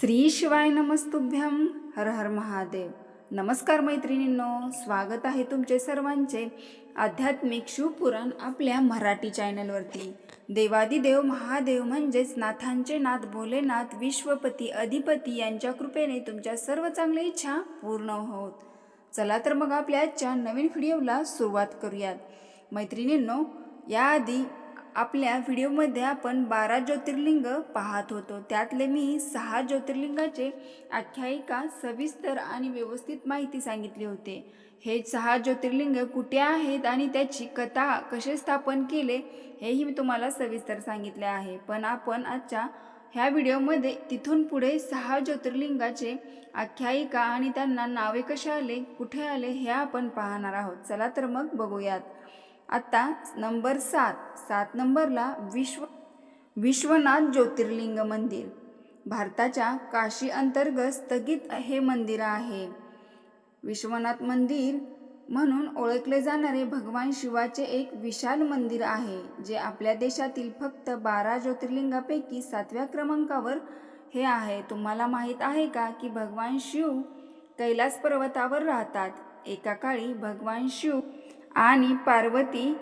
श्री शिवाय नमस्तुभ्यम हर हर महादेव. नमस्कार मैत्रिणींनो स्वागत आहे तुमचे सर्वांचे आध्यात्मिक शिवपुराण आपल्या मराठी चॅनलवरती. देवादिदेव महादेव म्हणजेच नाथांचे नाथ भोलेनाथ विश्वपती अधिपती यांच्या कृपेने तुमच्या सर्व चांगल्या इच्छा पूर्ण होत. चला तर मग आपल्या आजच्या नवीन व्हिडिओला सुरुवात करूयात. मैत्रिणींनो याआधी आपल्या व्हिडिओमध्ये आपण बारा ज्योतिर्लिंग पाहत होतो. त्यातले मी सहा ज्योतिर्लिंगाचे आख्यायिका सविस्तर आणि व्यवस्थित माहिती सांगितली होते. हे सहा ज्योतिर्लिंग कुठे आहेत आणि त्याची कथा कसे स्थापन केले हेही मी तुम्हाला सविस्तर सांगितले आहे. पण आपण आजच्या ह्या व्हिडिओमध्ये तिथून पुढे सहा ज्योतिर्लिंगाचे आख्यायिका आणि त्यांना नावे कसे आले कुठे आले हे आपण पाहणार आहोत. चला तर मग बघूयात. आता नंबर सात सात नंबरला विश्व विश्वनाथ ज्योतिर्लिंग मंदिर. भारताच्या काशी अंतर्गत स्थगित हे मंदिर आहे. विश्वनाथ मंदिर म्हणून ओळखले जाणारे भगवान शिवाचे एक विशाल मंदिर आहे जे आपल्या देशातील फक्त बारा ज्योतिर्लिंगापैकी सातव्या क्रमांकावर हे आहे. तुम्हाला माहीत आहे का की भगवान शिव कैलास पर्वतावर राहतात? एका काळी भगवान शिव आणि पार्वती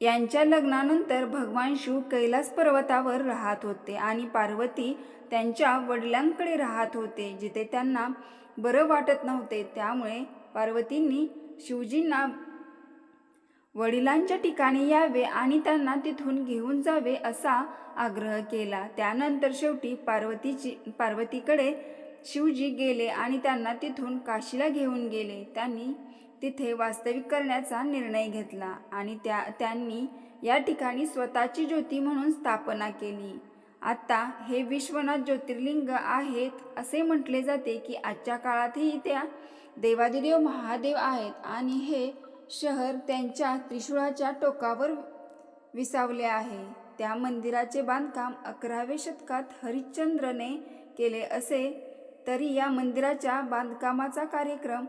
यांच्या लग्नानंतर भगवान शिव कैलास पर्वतावर राहत होते आणि पार्वती त्यांच्या वडिलांकडे राहत होते जिथे त्यांना बरं वाटत नव्हते. त्यामुळे पार्वतींनी शिवजींना वडिलांच्या ठिकाणी यावे आणि त्यांना तिथून घेऊन जावे असा आग्रह केला. त्यानंतर शेवटी पार्वतीची पार्वतीकडे शिवजी गेले आणि त्यांना तिथून काशीला घेऊन गेले. त्यांनी तिथे वास्तविक करण्याचा निर्णय घेतला आणि त्या त्यांनी या ठिकाणी स्वतःची ज्योती म्हणून स्थापना केली. आता हे विश्वनाथ ज्योतिर्लिंग आहेत असे म्हटले जाते की आजच्या काळातही त्या देवादिदेव महादेव आहेत आणि हे शहर त्यांच्या त्रिशूळाच्या टोकावर विसावले आहे. त्या मंदिराचे बांधकाम अकराव्या शतकात हरिश्चंद्रने केले असे तरी या मंदिराच्या बांधकामाचा कार्यक्रम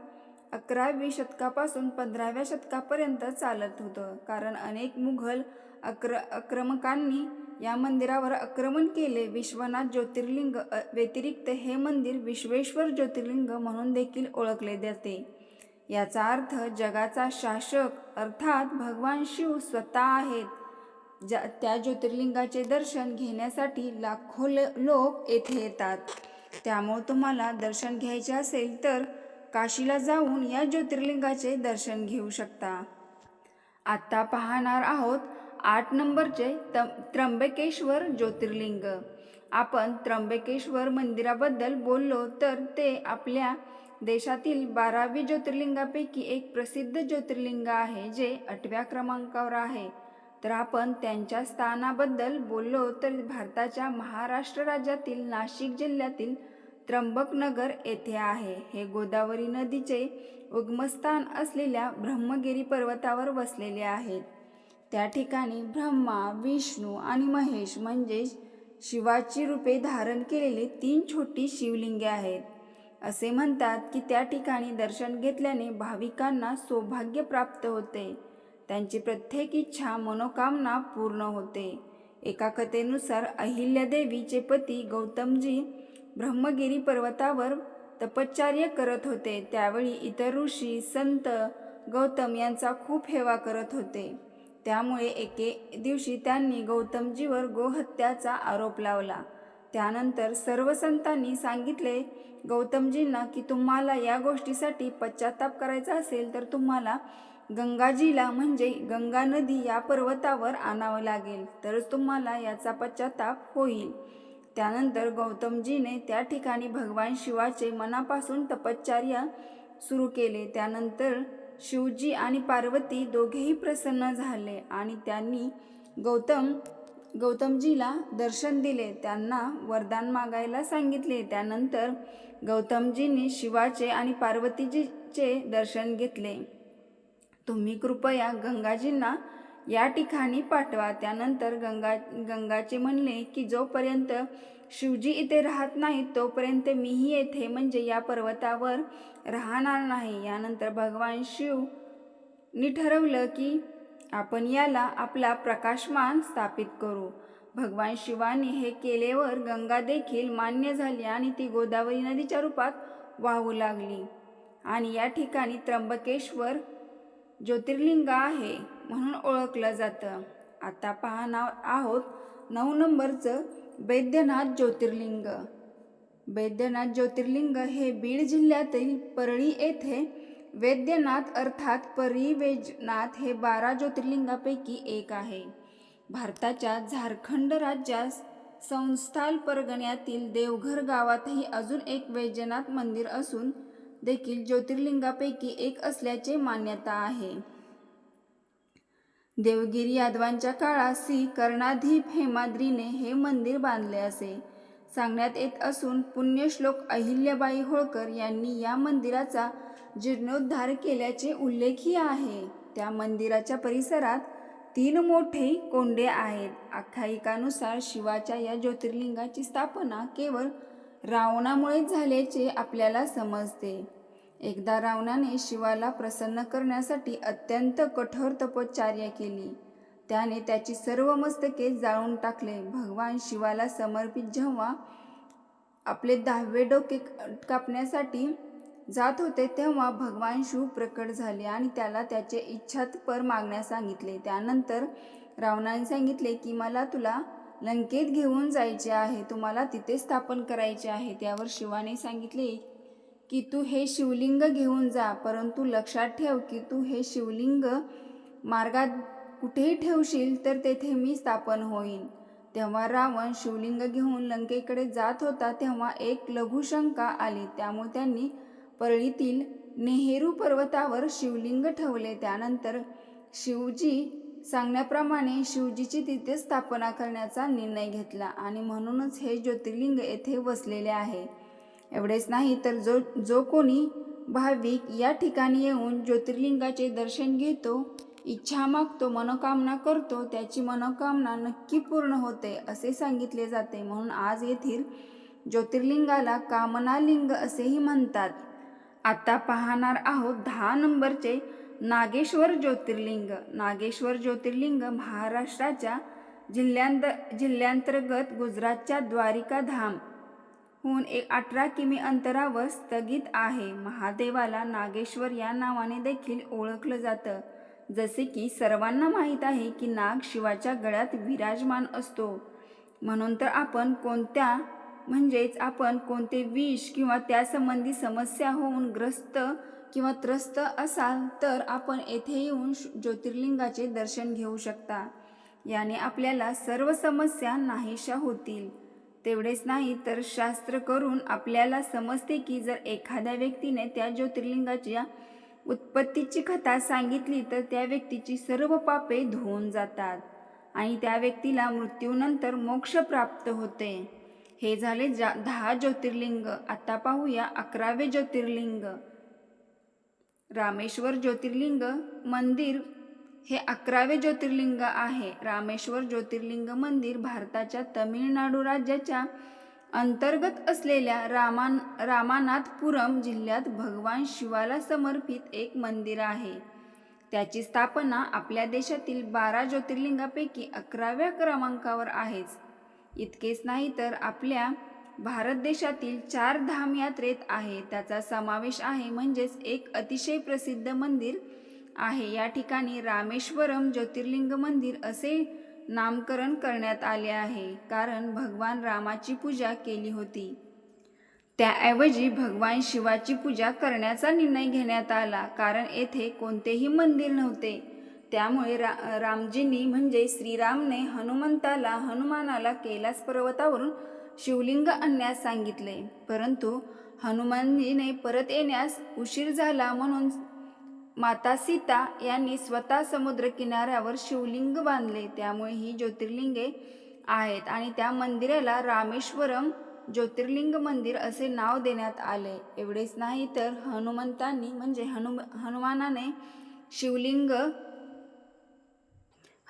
अकरावी शतकापासून पंधराव्या शतकापर्यंत चालत होतं. कारण अनेक मुघल अक्र आक्रमकांनी या मंदिरावर आक्रमण केले. विश्वनाथ ज्योतिर्लिंग अ, व्यतिरिक्त हे मंदिर विश्वेश्वर ज्योतिर्लिंग म्हणून देखील ओळखले जाते. याचा अर्थ जगाचा शासक अर्थात भगवान शिव स्वतः आहेत. ज्या त्या ज्योतिर्लिंगाचे दर्शन घेण्यासाठी लाखो ल- लोक येथे येतात. त्यामुळे तुम्हाला दर्शन घ्यायचे असेल तर काशीला जाऊन या ज्योतिर्लिंगाचे दर्शन घेऊ शकता. आत्ता पाहणार आहोत आठ नंबरचे त त्र्यंबकेश्वर ज्योतिर्लिंग. आपण त्र्यंबकेश्वर मंदिराबद्दल बोललो तर ते आपल्या देशातील बारावी ज्योतिर्लिंगापैकी एक प्रसिद्ध ज्योतिर्लिंग आहे जे आठव्या क्रमांकावर आहे. तर आपण त्यांच्या स्थानाबद्दल बोललो तर भारताच्या महाराष्ट्र राज्यातील नाशिक जिल्ह्यातील त्र्यंबकनगर येथे आहे. हे गोदावरी नदीचे उगमस्थान असलेल्या ब्रह्मगिरी पर्वतावर वसलेले आहेत. त्या ठिकाणी ब्रह्मा विष्णू आणि महेश म्हणजेच शिवाची रूपे धारण केलेली तीन छोटी शिवलिंगे आहेत. असे म्हणतात की त्या ठिकाणी दर्शन घेतल्याने भाविकांना सौभाग्य प्राप्त होते. त्यांची प्रत्येक इच्छा मनोकामना पूर्ण होते. एका कथेनुसार अहिल्यादेवीचे पती गौतमजी ब्रह्मगिरी पर्वतावर तपश्चर्य करत होते. त्यावेळी इतर ऋषी संत गौतम यांचा खूप हेवा करत होते. त्यामुळे एके दिवशी त्यांनी गौतमजीवर गोहत्याचा आरोप लावला. त्यानंतर सर्व संतांनी सांगितले गौतमजींना की तुम्हाला या गोष्टीसाठी पश्चाताप करायचा असेल तर तुम्हाला गंगाजीला म्हणजे गंगा नदी या पर्वतावर आणावं लागेल. तरच तुम्हाला याचा पश्चाताप होईल. त्यानंतर गौतमजीने त्या ठिकाणी भगवान शिवाचे मनापासून तपश्चर्या सुरू केले. त्यानंतर शिवजी आणि पार्वती दोघेही प्रसन्न झाले आणि त्यांनी गौतम गौतमजीला दर्शन दिले. त्यांना वरदान मागायला सांगितले. त्यानंतर गौतमजींनी शिवाचे आणि पार्वतीजीचे दर्शन घेतले. तुम्ही कृपया गंगाजींना या ठिकाणी पाठवा. त्यानंतर गंगा गंगाचे म्हणले की जोपर्यंत शिवजी इथे राहत नाही तोपर्यंत मीही येथे म्हणजे या पर्वतावर राहणार नाही. यानंतर भगवान शिवनी ठरवलं की आपण याला आपला प्रकाशमान स्थापित करू. भगवान शिवाने हे केलेवर गंगा देखील मान्य झाली आणि ती गोदावरी नदीच्या रूपात वाहू लागली. आणि या ठिकाणी त्र्यंबकेश्वर ज्योतिर्लिंग आहे. म्हणून ओळखलं जातं. आता पाहणार आहोत नऊ नंबरचं वैद्यनाथ ज्योतिर्लिंग. वैद्यनाथ ज्योतिर्लिंग हे बीड जिल्ह्यातील परळी येथे वैद्यनाथ अर्थात परिवेजनाथ हे बारा ज्योतिर्लिंगापैकी एक आहे. भारताच्या झारखंड राज्यात संस्थाल परगण्यातील देवघर गावातही अजून एक वैद्यनाथ मंदिर असून देखील ज्योतिर्लिंगापैकी एक असल्याचे मान्यता आहे. देवगिरी यादवांच्या काळात श्री कर्णाधीप हेमाद्रीने हे मंदिर बांधले असे. सांगण्यात येत असून पुण्यश्लोक अहिल्याबाई होळकर यांनी या मंदिराचा जीर्णोद्धार केल्याचे उल्लेखीय आहे. त्या मंदिराच्या परिसरात तीन मोठे कोंडे आहेत. आख्यायिकानुसार शिवाच्या या ज्योतिर्लिंगाची स्थापना केवळ रावणामुळेच झाल्याचे आपल्याला समजते. एकदा रावणाने शिवाला प्रसन्न करण्यासाठी अत्यंत कठोर तपश्चर्या केली. त्याने त्याची सर्व मस्तके जाळून टाकले. भगवान शिवाला समर्पित जेव्हा आपले दहावे डोके कापण्यासाठी जात होते तेव्हा भगवान शिव प्रकट झाले आणि त्याला त्याचे इच्छातपर मागण्यास सांगितले. त्यानंतर रावणाने सांगितले की मला तुला लंकेत घेऊन जायचे आहे. तुम्हाला तिथे स्थापन करायचे आहे. त्यावर शिवाने सांगितले की तू हे शिवलिंग घेऊन जा परंतु लक्षात ठेव की तू हे शिवलिंग मार्गात कुठेही ठेवशील तर तेथे मी स्थापन होईन. तेव्हा रावण शिवलिंग घेऊन लंकेकडे जात होता तेव्हा एक लघुशंका आली. त्यामुळे त्यांनी परळीतील नेहरू पर्वतावर शिवलिंग ठेवले. त्यानंतर शिवजी सांगण्याप्रमाणे शिवजीची तिथे स्थापना करण्याचा निर्णय घेतला आणि म्हणूनच हे ज्योतिर्लिंग येथे वसलेले आहे. एवढेच नाही तर जो जो कोणी भाविक या ठिकाणी येऊन ज्योतिर्लिंगाचे दर्शन घेतो इच्छा मागतो मनोकामना करतो त्याची मनोकामना नक्की पूर्ण होते असे सांगितले जाते. म्हणून आज येथील ज्योतिर्लिंगाला कामनालिंग असेही म्हणतात. आता पाहणार आहोत दहा नंबरचे नागेश्वर ज्योतिर्लिंग. नागेश्वर ज्योतिर्लिंग महाराष्ट्राच्या जिल्ह्यांत जिल्ह्यांतर्गत गुजरातच्या द्वारिका धाम. हून एक अठरा किमी अंतरावर स्थगित आहे. महादेवाला नागेश्वर या नावाने देखील ओळखलं जातं. जसे की सर्वांना माहीत आहे की नाग शिवाच्या गळ्यात विराजमान असतो. म्हणून तर आपण कोणत्या म्हणजेच आपण कोणते विष किंवा त्यासंबंधी समस्या होऊन ग्रस्त किंवा त्रस्त असाल तर आपण येथे येऊन ज्योतिर्लिंगाचे दर्शन घेऊ शकता. याने आपल्याला सर्व समस्या नाहीशा होतील. तेवढेच नाही तर शास्त्र करून आपल्याला समजते की जर एखाद्या व्यक्तीने त्या ज्योतिर्लिंगाच्या उत्पत्तीची कथा सांगितली तर त्या व्यक्तीची सर्व पापे धुवून जातात आणि त्या व्यक्तीला मृत्यूनंतर मोक्ष प्राप्त होते. हे झाले जा दहा ज्योतिर्लिंग. आता पाहूया अकरावे ज्योतिर्लिंग. रामेश्वर ज्योतिर्लिंग मंदिर हे अकरावे ज्योतिर्लिंग आहे. रामेश्वर ज्योतिर्लिंग मंदिर भारताच्या तमिळनाडू राज्याच्या अंतर्गत असलेल्या रामान रामानाथपुरम जिल्ह्यात भगवान शिवाला समर्पित एक मंदिर आहे. त्याची स्थापना आपल्या देशातील बारा ज्योतिर्लिंगापैकी अकराव्या क्रमांकावर आहेच. इतकेच नाही तर आपल्या भारत देशातील चार धाम यात्रेत आहे. त्याचा समावेश आहे म्हणजेच एक अतिशय प्रसिद्ध मंदिर आहे. या ठिकाणी रामेश्वरम ज्योतिर्लिंग मंदिर असे नामकरण करण्यात आले आहे. कारण भगवान रामाची पूजा केली होती. त्याऐवजी भगवान शिवाची पूजा करण्याचा निर्णय घेण्यात आला. कारण येथे कोणतेही मंदिर नव्हते. त्यामुळे रा रामजींनी म्हणजे श्रीरामने हनुमंताला हनुमानाला कैलास पर्वतावरून शिवलिंग आणण्यास सांगितले. परंतु हनुमानजीने परत येण्यास उशीर झाला म्हणून माता सीता यांनी स्वतः समुद्रकिनाऱ्यावर शिवलिंग बांधले. त्यामुळे ही ज्योतिर्लिंगे आहेत आणि त्या मंदिराला रामेश्वरम ज्योतिर्लिंग मंदिर असे नाव देण्यात आले. एवढेच नाही तर हनुमंतांनी म्हणजे हनु हनुमानाने शिवलिंग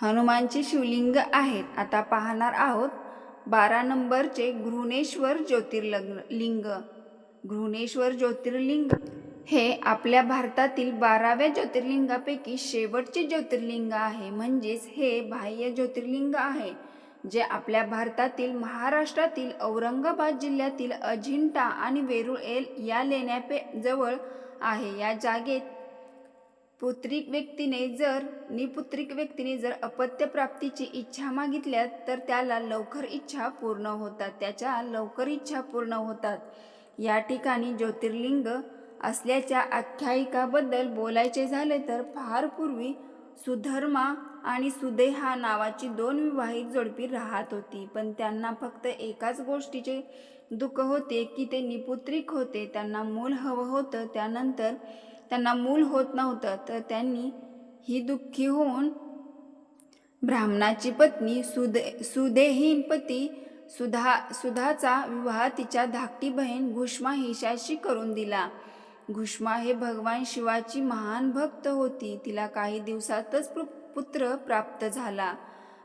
हनुमानची शिवलिंग आहेत. आता पाहणार आहोत बारा नंबरचे घृणेश्वर ज्योतिर्लिंग लिंग. घृणेश्वर ज्योतिर्लिंग हे आपल्या भारतातील बाराव्या ज्योतिर्लिंगापैकी शेवटचे ज्योतिर्लिंग आहे. म्हणजेच हे बाह्य ज्योतिर्लिंग आहे जे आपल्या भारतातील महाराष्ट्रातील औरंगाबाद जिल्ह्यातील अजिंठा आणि वेरूळ एल या लेण्यापे जवळ आहे. या जागेत पुत्रिक व्यक्तीने जर निपुत्रिक व्यक्तीने जर अपत्य प्राप्तीची इच्छा मागितल्या तर त्याला लवकर इच्छा पूर्ण होतात. त्याच्या लवकर इच्छा पूर्ण होतात. या ठिकाणी ज्योतिर्लिंग असल्याच्या आख्यायिकाबद्दल बोलायचे झाले तर फार पूर्वी सुधर्मा आणि सुदेहा नावाची दोन विवाहित जोडपी राहत होती. पण त्यांना फक्त एकाच गोष्टीचे दुःख होते की ते निपुत्रिक होते. त्यांना मूल हवं होतं त्यानंतर त्यांना मूल होत नव्हतं. तर त्यांनी ही दुःखी होऊन ब्राह्मणाची पत्नी सुदे सुदेहीन पती सुधा सुधाचा विवाह तिच्या धाकटी बहीण घुष्मा हिशाशी करून दिला. घुष्मा हे भगवान शिवाची महान भक्त होती. तिला काही दिवसातच पु- पुत्र प्राप्त झाला.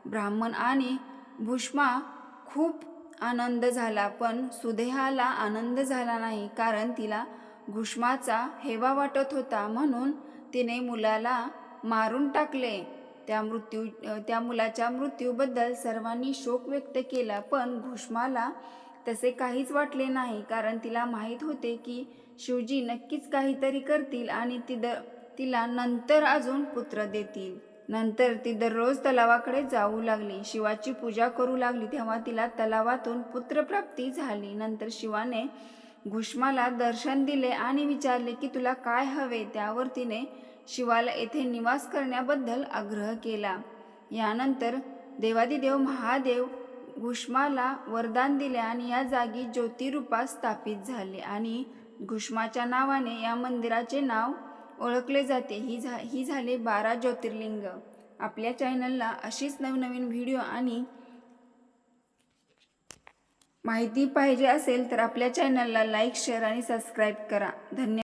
ब्राह्मण आणि भुष्मा खूप आनंद झाला पण सुदेहाला आनंद झाला नाही कारण तिला घुष्माचा हेवा वाटत होता. म्हणून तिने मुलाला मारून टाकले. त्या मृत्यू त्या मुलाच्या मृत्यूबद्दल सर्वांनी शोक व्यक्त केला पण घुष्माला तसे काहीच वाटले नाही कारण तिला माहीत होते की शिवजी नक्कीच काहीतरी करतील आणि ती द तिला नंतर अजून पुत्र देतील. नंतर ती दररोज तलावाकडे जाऊ लागली. शिवाची पूजा करू लागली. तेव्हा तिला तलावातून पुत्रप्राप्ती झाली. नंतर शिवाने घुष्माला दर्शन दिले आणि विचारले की तुला काय हवे? त्यावर तिने शिवाला येथे निवास करण्याबद्दल आग्रह केला. यानंतर देवादिदेव महादेव घुष्माला वरदान दिले आणि या जागी ज्योतिरूपा स्थापित झाले आणि घुष्माच्या नावाने या मंदिराचे नाव ओळखले जाते. ही झा ही झाले बारा ज्योतिर्लिंग. आपल्या चॅनलला अशीच नवनवीन व्हिडिओ आणि माहिती पाहिजे असेल तर आपल्या चॅनलला लाईक शेअर आणि सबस्क्राईब करा. धन्यवाद